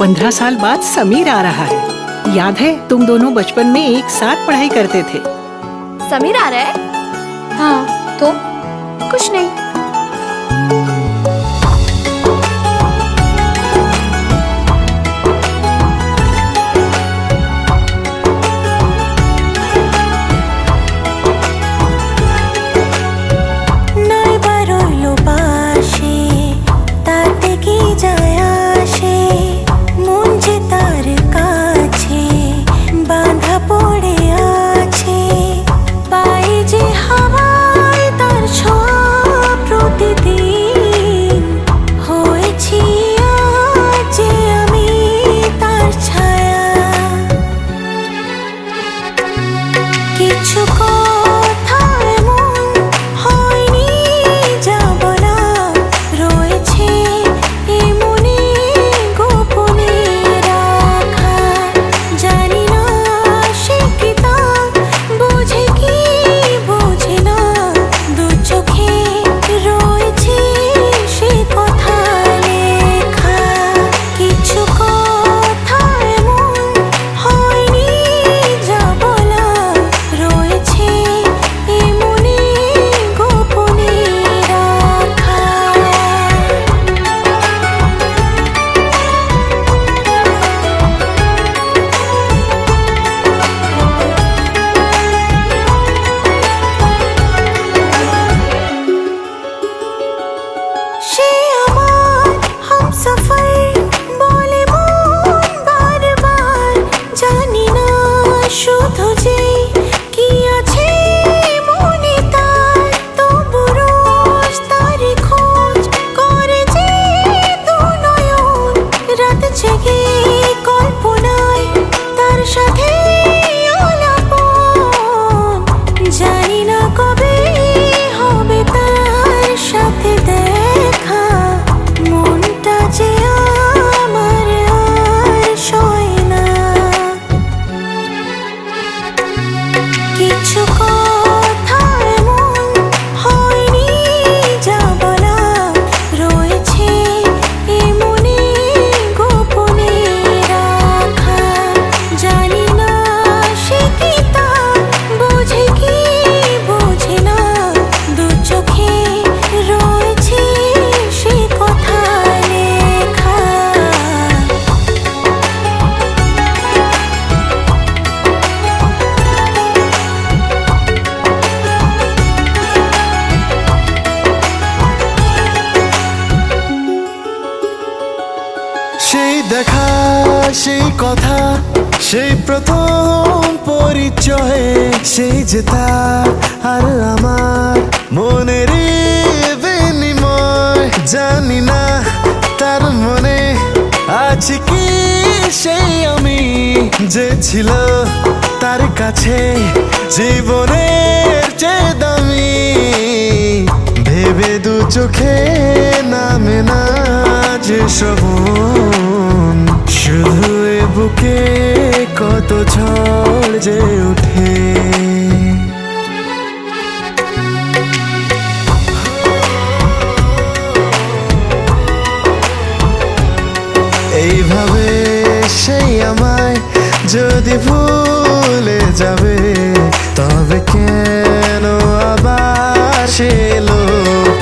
पंद्रह साल बाद समीर आ रहा है। याद है, तुम दोनों बचपन में एक साथ पढ़ाई करते थे। समीर आ रहा है? हाँ तो? कुछ नहीं। போடே শুধু যে কি দেখা সেই কথা, সেই প্রথম পরিচয়ে, সেই যে আর আমার মনের বিনিময়। জানি না তার মনে আছে কি সেই আমি যে ছিল তার কাছে জীবনের যে দামি। ভেবে দু চোখে নামে না যে শ্রবণ শুধু বুকে কত ঝড় যে ওঠে। এইভাবে সেই আমায় যদি ভুলে যাবে, তবে কেন আবার সে লোক